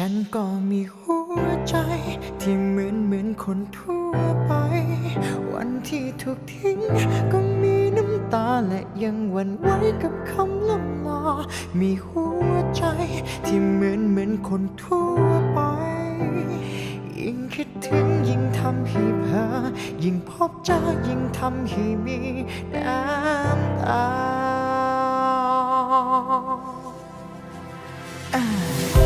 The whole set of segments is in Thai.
ฉันก็มีหัวใจ ที่เหมือนเหมือนคนทั่วไป วันที่ถูกทิ้ง ก็มีน้ำตาและยังหวั่นไหวกับคำล่ำลา มีหัวใจ ที่เหมือนเหมือนคนทั่วไป ยิ่งคิดถึงยิ่งทำให้เพ้อยิ่งพบเจอยิ่งทำให้มีน้ำตาฉั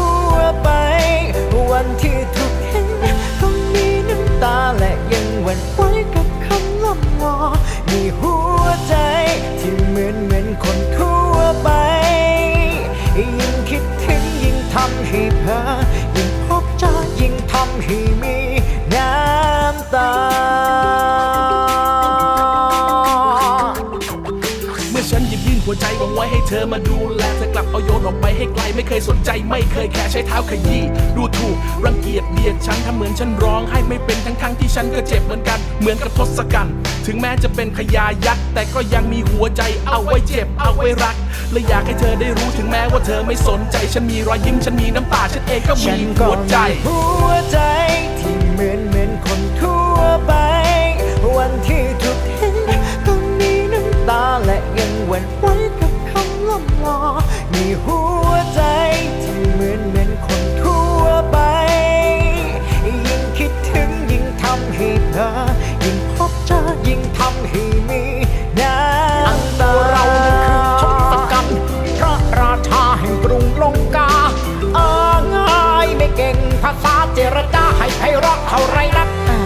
่ว ยิ่ง หัวใจวังไว้ให้เธอมาดูแลเธอกลับเอาโยนออกไปให้ไกลไม่เคยสนใจไม่เคยแค่ใช้เท้าขยี้ดูถูกรังเกียจเบียดฉันทำเหมือนฉันร้องให้ไม่เป็นทั้งทั้งๆที่ฉันก็เจ็บเหมือนกัน เหมือนกับทศกัณฐ์ถึงแม้จะเป็นพญายักษ์แต่ก็ยังมีหัวใจเอาไว้เจ็บเอาไว้รัก และอยากให้เธอได้รู้ถึงแม้ว่าเธอไม่สนใจ ฉันมีรอยยิ้มฉันมีน้ำตาฉันเองก็มีหัวใจ ให้ไพเราะเท่าไรนักอ่า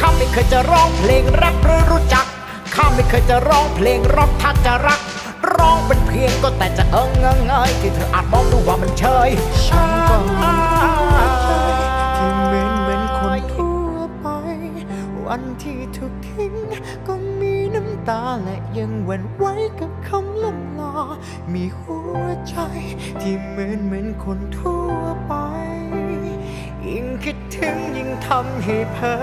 ข้าไม่เคยจะร้องเพลงแรปหรือรู้จัก ข้าไม่เคยจะร้องเพลงร็อกถ้าจะรัก ร้องเป็นเพียงก็แต่จะเอิงเงงเงยที่เธออาจมองดูว่ามันเชยฉันก็มีหัวใจที่เหมือนเหมือนคนทั่วไป วันที่ถูกทิ้งก็มีน้ำตาและยังหวั่นไหวกับคำล่ำลา มีหัวใจที่เหมือนเหมือนคนทั่วไป ทำให้เพ้อ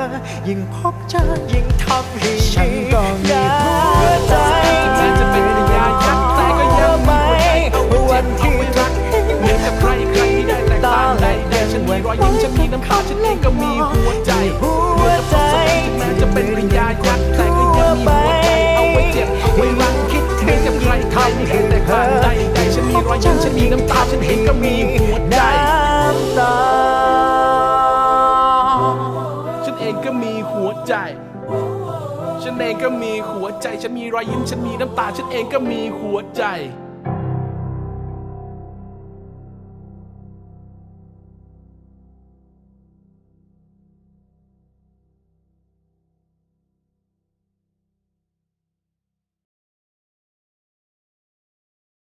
ยิ่งพบเจอยิ่งทำให้ฉันก็มีหัวใจแม้จะเป็นพญายักษ์แต่ก็ยังมีหัวใจเอาไว้วัเจ็นบเอาที่ไว้รักเหมือนกับใครใครไม่ได้แตกต่างใดแต่ฉันมีรอยยิ้มฉันมีน้ำตาฉันเองก็มีหัวใจหัเหมืวอใจแม้จะเป็นพญายักษ์แต่ก็ยังมีหัวใจเอาไว้เจ็บเอาไว้รักคิดเหถึมืองนกับใครใครไม่ได้แตกต่างใดแต่ฉันมีรอยยิ้มฉันมีน้ำตาฉันเองก็มีหัว องก็มีหัวใจ ฉันเองก็มีหัวใจ ฉันมีรอยยิ้ม ฉันมีน้ำตา ฉันเองก็มีหัวใจ